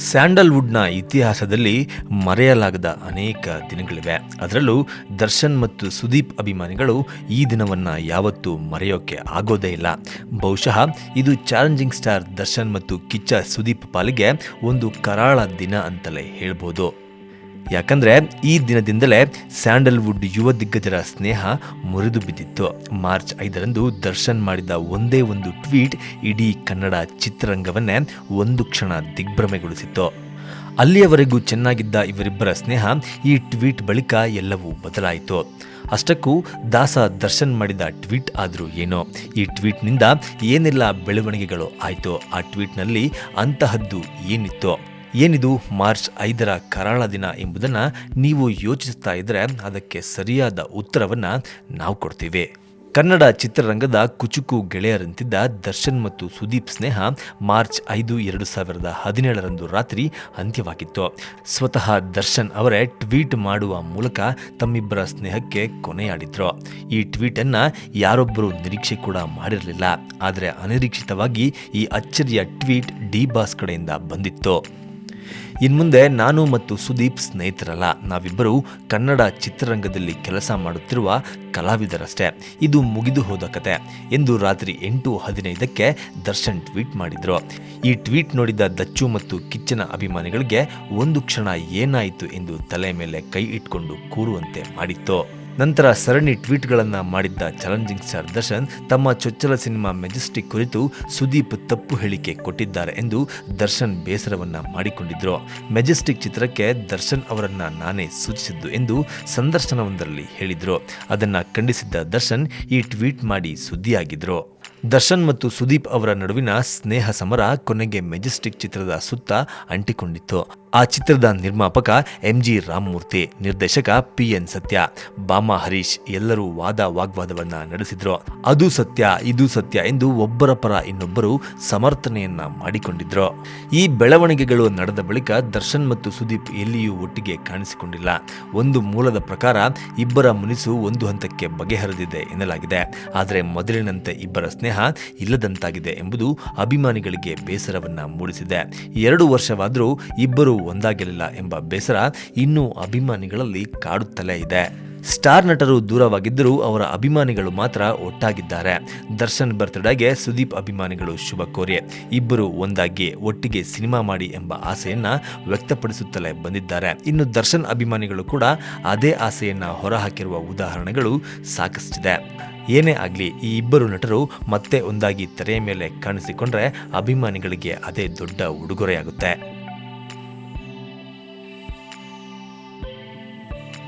ಸ್ಯಾಂಡಲ್ವುಡ್ನ ಇತಿಹಾಸದಲ್ಲಿ ಮರೆಯಲಾಗದ ಅನೇಕ ದಿನಗಳಿವೆ. ಅದರಲ್ಲೂ ದರ್ಶನ್ ಮತ್ತು ಸುದೀಪ್ ಅಭಿಮಾನಿಗಳು ಈ ದಿನವನ್ನು ಯಾವತ್ತೂ ಮರೆಯೋಕೆ ಆಗೋದೇ ಇಲ್ಲ. ಬಹುಶಃ ಇದು ಚಾಲೆಂಜಿಂಗ್ ಸ್ಟಾರ್ ದರ್ಶನ್ ಮತ್ತು ಕಿಚ್ಚ ಸುದೀಪ್ ಪಾಲಿಗೆ ಒಂದು ಕರಾಳ ದಿನ ಅಂತಲೇ ಹೇಳ್ಬೋದು. ಯಾಕಂದ್ರೆ ಈ ದಿನದಿಂದಲೇ ಸ್ಯಾಂಡಲ್ವುಡ್ ಯುವ ದಿಗ್ಗಜರ ಸ್ನೇಹ ಮುರಿದು ಬಿದ್ದಿತ್ತು ಮಾರ್ಚ್ ಐದರಂದು ದರ್ಶನ್ ಮಾಡಿದ ಒಂದೇ ಒಂದು ಟ್ವೀಟ್ ಇಡೀ ಕನ್ನಡ ಚಿತ್ರರಂಗವನ್ನೇ ಒಂದು ಕ್ಷಣ ದಿಗ್ಭ್ರಮೆಗೊಳಿಸಿತ್ತು. ಅಲ್ಲಿಯವರೆಗೂ ಚೆನ್ನಾಗಿದ್ದ ಇವರಿಬ್ಬರ ಸ್ನೇಹ ಈ ಟ್ವೀಟ್ ಬಳಿಕ ಎಲ್ಲವೂ ಬದಲಾಯಿತು. ಅಷ್ಟಕ್ಕೂ ದಾಸ ದರ್ಶನ್ ಮಾಡಿದ ಟ್ವೀಟ್ ಆದರೂ ಏನೋ. ಈ ಟ್ವೀಟ್ನಿಂದ ಏನೆಲ್ಲ ಬೆಳವಣಿಗೆಗಳು ಆಯಿತು ಆ ಟ್ವೀಟ್ನಲ್ಲಿ ಅಂತಹದ್ದು ಏನಿತ್ತು. ಏನಿದು ಮಾರ್ಚ್ ಐದರ ಕರಾಳ ದಿನ ಎಂಬುದನ್ನು ನೀವು ಯೋಚಿಸ್ತಾ ಇದ್ದರೆ ಅದಕ್ಕೆ ಸರಿಯಾದ ಉತ್ತರವನ್ನು ನಾವು ಕೊಡ್ತೀವಿ. ಕನ್ನಡ ಚಿತ್ರರಂಗದ ಕುಚುಕು ಗೆಳೆಯರಂತಿದ್ದ ದರ್ಶನ್ ಮತ್ತು ಸುದೀಪ್ ಸ್ನೇಹ ಮಾರ್ಚ್ ಐದು ಎರಡು ಸಾವಿರದ ಹದಿನೇಳರಂದು ರಾತ್ರಿ ಅಂತ್ಯವಾಗಿತ್ತು. ಸ್ವತಃ ದರ್ಶನ್ ಅವರೇ ಟ್ವೀಟ್ ಮಾಡುವ ಮೂಲಕ ತಮ್ಮಿಬ್ಬರ ಸ್ನೇಹಕ್ಕೆ ಕೊನೆಯಾಡಿದ್ರು. ಈ ಟ್ವೀಟನ್ನು ಯಾರೊಬ್ಬರು ನಿರೀಕ್ಷೆ ಕೂಡ ಮಾಡಿರಲಿಲ್ಲ. ಆದರೆ ಅನಿರೀಕ್ಷಿತವಾಗಿ ಈ ಅಚ್ಚರಿಯ ಟ್ವೀಟ್ ಡಿ ಬಾಸ್ ಕಡೆಯಿಂದ ಬಂದಿತ್ತು. ಇನ್ಮುಂದೆ ನಾನು ಮತ್ತು ಸುದೀಪ್ ಸ್ನೇಹಿತರಲ್ಲ, ನಾವಿಬ್ಬರು ಕನ್ನಡ ಚಿತ್ರರಂಗದಲ್ಲಿ ಕೆಲಸ ಮಾಡುತ್ತಿರುವ ಕಲಾವಿದರಷ್ಟೇ. ಇದು ಮುಗಿದು ಹೋದ ಕತೆ ಎಂದು ರಾತ್ರಿ ಎಂಟು ಹದಿನೈದಕ್ಕೆ ದರ್ಶನ್ ಟ್ವೀಟ್ ಮಾಡಿದ್ರು. ಈ ಟ್ವೀಟ್ ನೋಡಿದ ದಚ್ಚು ಮತ್ತು ಕಿಚ್ಚನ ಅಭಿಮಾನಿಗಳಿಗೆ ಒಂದು ಕ್ಷಣ ಏನಾಯಿತು ಎಂದು ತಲೆ ಮೇಲೆ ಕೈ ಇಟ್ಕೊಂಡು ಕೂರುವಂತೆ ಮಾಡಿತ್ತು. ನಂತರ ಸರಣಿ ಟ್ವೀಟ್ಗಳನ್ನು ಮಾಡಿದ್ದ ಚಾಲೆಂಜಿಂಗ್ ಸ್ಟಾರ್ ದರ್ಶನ್ ತಮ್ಮ ಚೊಚ್ಚಲ ಸಿನಿಮಾ ಮೆಜೆಸ್ಟಿಕ್ ಕುರಿತು ಸುದೀಪ್ ತಪ್ಪು ಹೇಳಿಕೆ ಕೊಟ್ಟಿದ್ದಾರೆ ಎಂದು ದರ್ಶನ್ ಬೇಸರವನ್ನ ಮಾಡಿಕೊಂಡಿದ್ರು. ಮೆಜೆಸ್ಟಿಕ್ ಚಿತ್ರಕ್ಕೆ ದರ್ಶನ್ ಅವರನ್ನ ನಾನೇ ಸೂಚಿಸಿದ್ದು ಎಂದು ಸಂದರ್ಶನವೊಂದರಲ್ಲಿ ಹೇಳಿದ್ರು. ಅದನ್ನ ಖಂಡಿಸಿದ್ದ ದರ್ಶನ್ ಈ ಟ್ವೀಟ್ ಮಾಡಿ ಸುದ್ದಿಯಾಗಿದ್ರು. ದರ್ಶನ್ ಮತ್ತು ಸುದೀಪ್ ಅವರ ನಡುವಿನ ಸ್ನೇಹ ಸಮರ ಕೊನೆಗೆ ಮೆಜೆಸ್ಟಿಕ್ ಚಿತ್ರದ ಸುತ್ತ ಅಂಟಿಕೊಂಡಿತ್ತು. ಆ ಚಿತ್ರದ ನಿರ್ಮಾಪಕ ಎಂ ಜಿ ರಾಮಮೂರ್ತಿ, ನಿರ್ದೇಶಕ ಪಿ ಎನ್ ಸತ್ಯ ಬಾಮ ಹರೀಶ್ ಎಲ್ಲರೂ ವಾದ ವಾಗ್ವಾದವನ್ನ ನಡೆಸಿದ್ರು. ಅದು ಸತ್ಯ, ಇದು ಸತ್ಯ ಎಂದು ಒಬ್ಬರ ಪರ ಇನ್ನೊಬ್ಬರು ಸಮರ್ಥನೆಯನ್ನ ಮಾಡಿಕೊಂಡಿದ್ರು. ಈ ಬೆಳವಣಿಗೆಗಳು ನಡೆದ ಬಳಿಕ ದರ್ಶನ್ ಮತ್ತು ಸುದೀಪ್ ಎಲ್ಲಿಯೂ ಒಟ್ಟಿಗೆ ಕಾಣಿಸಿಕೊಂಡಿಲ್ಲ. ಒಂದು ಮೂಲದ ಪ್ರಕಾರ ಇಬ್ಬರ ಮುನಿಸು ಒಂದು ಹಂತಕ್ಕೆ ಬಗೆಹರಿದಿದೆ ಎನ್ನಲಾಗಿದೆ. ಆದರೆ ಮೊದಲಿನಂತೆ ಇಬ್ಬರ ಸ್ನೇಹ ಇಲ್ಲದಂತಾಗಿದೆ ಎಂಬುದು ಅಭಿಮಾನಿಗಳಿಗೆ ಬೇಸರವನ್ನ ಮೂಡಿಸಿದೆ. ಎರಡು ವರ್ಷವಾದರೂ ಇಬ್ಬರು ಒಂದಾಗಲಿಲ್ಲ ಎಂಬ ಬೇಸರ ಇನ್ನೂ ಅಭಿಮಾನಿಗಳಲ್ಲಿ ಕಾಡುತ್ತಲೇ ಇದೆ. ಸ್ಟಾರ್ ನಟರು ದೂರವಾಗಿದ್ದರೂ ಅವರ ಅಭಿಮಾನಿಗಳು ಮಾತ್ರ ಒಟ್ಟಾಗಿದ್ದಾರೆ. ದರ್ಶನ್ ಬರ್ತ್ಡೇಗೆ ಸುದೀಪ್ ಅಭಿಮಾನಿಗಳು ಶುಭ ಕೋರಿ. ಇಬ್ಬರು ಒಂದಾಗಿ ಒಟ್ಟಿಗೆ ಸಿನಿಮಾ ಮಾಡಿ ಎಂಬ ಆಸೆಯನ್ನ ವ್ಯಕ್ತಪಡಿಸುತ್ತಲೇ ಬಂದಿದ್ದಾರೆ. ಇನ್ನು ದರ್ಶನ್ ಅಭಿಮಾನಿಗಳು ಕೂಡ ಅದೇ ಆಸೆಯನ್ನ ಹೊರಹಾಕಿರುವ ಉದಾಹರಣೆಗಳು ಸಾಕಷ್ಟಿದೆ. ಏನೇ ಆಗಲಿ, ಈ ಇಬ್ಬರು ನಟರು ಮತ್ತೆ ಒಂದಾಗಿ ತೆರೆಯ ಮೇಲೆ ಕಾಣಿಸಿಕೊಂಡ್ರೆ ಅಭಿಮಾನಿಗಳಿಗೆ ಅದೇ ದೊಡ್ಡ ಉಡುಗೊರೆಯಾಗುತ್ತೆ.